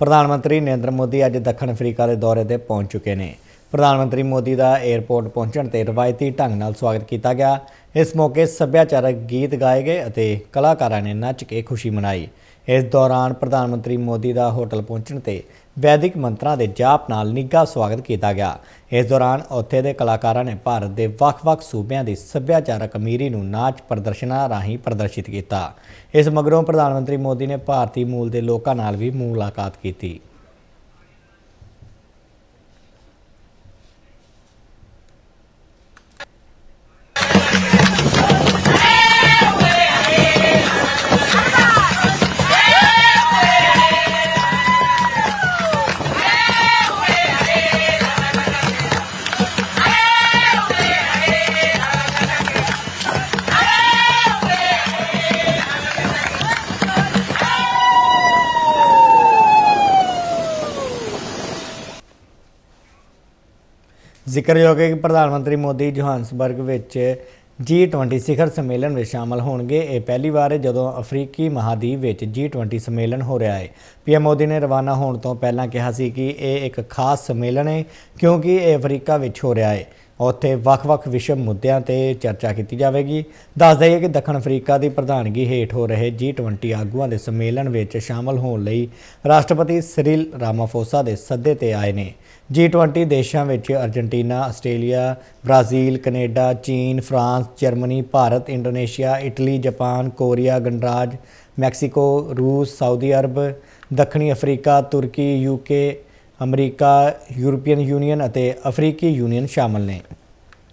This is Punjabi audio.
ਪ੍ਰਧਾਨ ਮੰਤਰੀ ਨਰਿੰਦਰ ਮੋਦੀ ਅੱਜ ਦੱਖਣ ਅਫਰੀਕਾ ਦੇ ਦੌਰੇ ਤੇ ਪਹੁੰਚ ਚੁੱਕੇ ਨੇ। ਪ੍ਰਧਾਨ ਮੰਤਰੀ ਮੋਦੀ ਦਾ 에ਅਰਪੋਰਟ ਪਹੁੰਚਣ ਤੇ ਰਵਾਇਤੀ ਢੰਗ ਨਾਲ ਸਵਾਗਤ ਕੀਤਾ ਗਿਆ। ਇਸ ਮੌਕੇ ਸੱਭਿਆਚਾਰਕ ਗੀਤ ਗਾਏ ਗਏ ਅਤੇ ਕਲਾਕਾਰਾਂ ਨੇ ਨੱਚ ਕੇ ਖੁਸ਼ੀ ਮਨਾਈ। ਇਸ ਦੌਰਾਨ ਪ੍ਰਧਾਨ ਮੰਤਰੀ ਮੋਦੀ ਦਾ ਹੋਟਲ ਪਹੁੰਚਣ ਤੇ ਵੈਦਿਕ ਮੰਤਰਾਂ ਦੇ ਜਾਪ ਨਾਲ ਨਿੱਘਾ ਸਵਾਗਤ ਕੀਤਾ ਗਿਆ। ਇਸ ਦੌਰਾਨ ਉੱਥੇ ਦੇ ਕਲਾਕਾਰਾਂ ਨੇ ਭਾਰਤ ਦੇ ਵੱਖ-ਵੱਖ ਸੂਬਿਆਂ ਦੀ ਸੱਭਿਆਚਾਰਕ ਅਮੀਰੀ ਨੂੰ ਨਾਚ ਪ੍ਰਦਰਸ਼ਨਾਂ ਰਾਹੀਂ ਪ੍ਰਦਰਸ਼ਿਤ ਕੀਤਾ। ਇਸ ਮਗਰੋਂ ਪ੍ਰਧਾਨ ਮੰਤਰੀ ਮੋਦੀ ਨੇ ਭਾਰਤੀ ਮੂਲ ਦੇ ਲੋਕਾਂ ਨਾਲ ਵੀ ਮੁਲਾਕਾਤ ਕੀਤੀ। ਜ਼ਿਕਰਯੋਗ ਹੈ ਕਿ ਪ੍ਰਧਾਨ ਮੰਤਰੀ ਮੋਦੀ ਜੋਹਾਨਸਬਰਗ ਵਿੱਚ G20 ਸਿਖਰ ਸੰਮੇਲਨ ਵਿੱਚ ਸ਼ਾਮਲ ਹੋਣਗੇ। ਇਹ ਪਹਿਲੀ ਵਾਰ ਹੈ ਜਦੋਂ ਅਫਰੀਕੀ ਮਹਾਦੀਪ ਵਿੱਚ G20 ਸੰਮੇਲਨ ਹੋ ਰਿਹਾ ਹੈ। ਪੀਐਮ ਮੋਦੀ ਨੇ ਰਵਾਨਾ ਹੋਣ ਤੋਂ ਪਹਿਲਾਂ ਕਿਹਾ ਸੀ ਕਿ ਇਹ ਇੱਕ ਖਾਸ ਸੰਮੇਲਨ ਹੈ, ਕਿਉਂਕਿ ਇਹ ਅਫਰੀਕਾ ਵਿੱਚ ਹੋ ਰਿਹਾ ਹੈ। ਉੱਥੇ ਵੱਖ-ਵੱਖ ਵਿਸ਼ਵ ਮੁੱਦਿਆਂ ਤੇ ਚਰਚਾ ਕੀਤੀ ਜਾਵੇਗੀ। ਦੱਸ ਦਈਏ ਕਿ ਦੱਖਣ ਅਫਰੀਕਾ ਦੀ ਪ੍ਰਧਾਨਗੀ ਹੇਠ ਹੋ ਰਹੇ G20 ਆਗੂਆਂ ਦੇ ਸੰਮੇਲਨ ਵਿੱਚ ਸ਼ਾਮਲ ਹੋਣ ਲਈ ਰਾਸ਼ਟਰਪਤੀ ਸਿਰਿਲ ਰਾਮਾਫੋਸਾ ਦੇ ਸੱਦੇ ਤੇ ਆਏ ਨੇ। G20 ਦੇਸ਼ਾਂ ਵਿੱਚ ਅਰਜਨਟੀਨਾ, ਆਸਟ੍ਰੇਲੀਆ, ਬ੍ਰਾਜ਼ੀਲ, ਕੈਨੇਡਾ, ਚੀਨ, France, Germany, Bharat, Indonesia, Italy, Japan, Korea, ਗਣਰਾਜ, ਮੈਕਸੀਕੋ, ਰੂਸ, ਸਾਊਦੀ ਅਰਬ, ਦੱਖਣੀ ਅਫਰੀਕਾ, ਤੁਰਕੀ, ਯੂਕੇ, ਅਮਰੀਕਾ, ਯੂਰਪੀਅਨ ਯੂਨੀਅਨ ਅਤੇ ਅਫਰੀਕੀ ਯੂਨੀਅਨ ਸ਼ਾਮਲ ਨੇ।